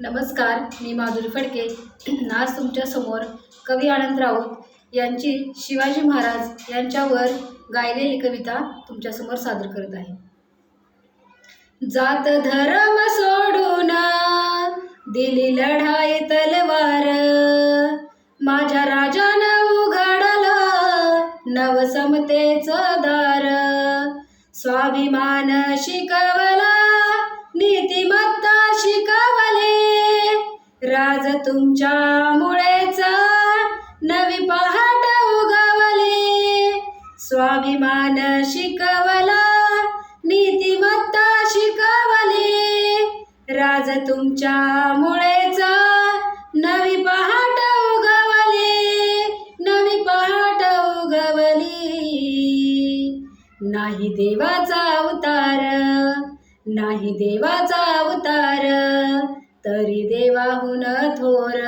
नमस्कार मी माधुरी फडके. आज तुमच्यासमोर कवी आनंद राऊत यांची शिवाजी महाराज यांच्यावर गायलेली कविता तुमच्यासमोर सादर करत आहे. जात धर्म सोडून दिली लढाई तलवार. माझ्या राजानं उघडलं नवसमतेचं दार. स्वाभिमान शिकवला नीतिमत्ता शिकवला. राज तुमच्या मुळेच नवी पहाट उगवले. स्वाभिमान शिकवला नीतिमत्ता शिकवले. राज तुमच्या मुळेच नवी पहाट उगवले. नवी पहाट उगवली. नाही देवाचा अवतार नाही देवाचा अवतार. तरी देवाहून थोर.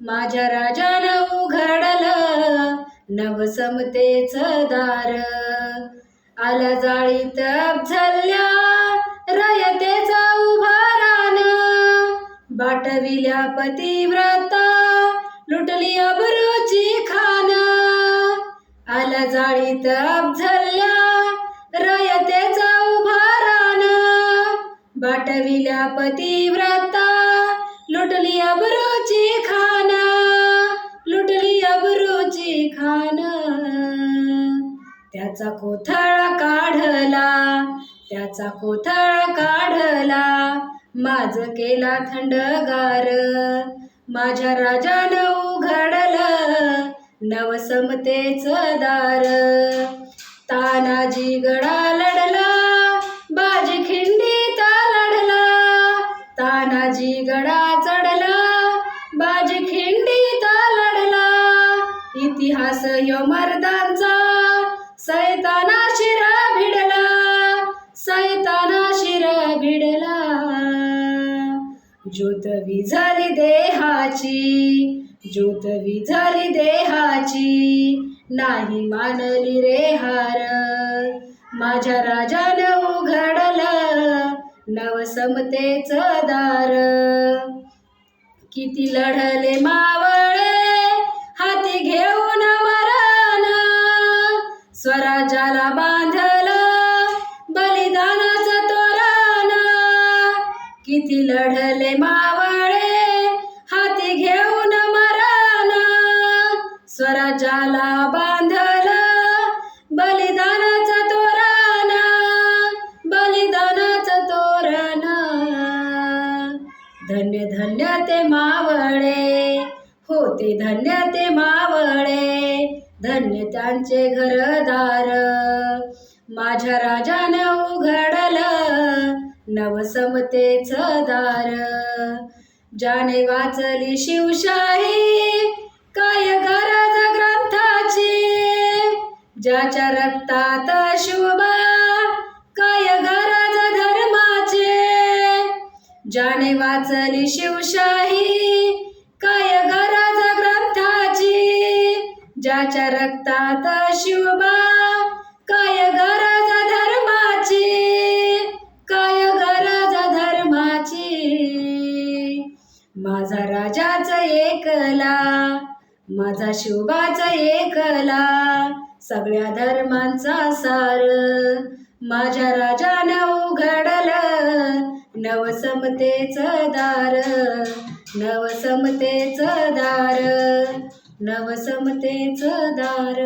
माझ्या राजानं उघडलं नवसमतेच दार. आला जाळीत झल्ल्या रयतेचा उभारान बाटविल्या पतिव्रता लुटली अबरूची खान. आला जाळीत झल्ल्या बाटविल्या पतिव्रता लुटली अबरूची खाना लुटली अबरूची खाना. त्याचा कोथळा काढला त्याचा कोथळा काढला माझ केला थंडगार. माझ्या राजानं उघडलं नवसमतेच दार. तानाजी गडा लढला तानाजी गडा चढला बाजी खिंडीता लढला. इतिहास यो मर्दांचा सैताना शिरा भिडला सैताना शिरा भिडला. ज्योत विझाली देहाची ज्योत विझाली देहाची नाही मानली रे हार. माझ्या राजानं उघडलं. नवसमतेच दार. किती लढले मावळे हाती घेऊन मरण. स्वराज्याला बांधलं बलिदानाचं तोरण. किती लढले मावळे हाती घेऊन मरण. स्वराज्याला बांध धन्य धन्य ते मावळे. होते धन्य ते मावळे. धन्य त्यांचे घरदार. माझ्या राजानं उघडलं नवसमतेच दार. ज्याने वाचली शिवशाही काय गरज ग्रंथाची? ज्याच्या रक्तात शुभ काय गरज ज्याने वाचली शिवशाही काय गरज ग्रंथाची? ज्याच्या रक्तात शिवबा काय गरज धर्माची? काय गरज धर्माची? माझा राजाचा एकला माझा शिवबाचा एकला सगळ्या धर्मांचा सार. माझ्या राजानं उघडलं नवसमतेचं दार नवसमतेचं दार नवसमतेचं दार.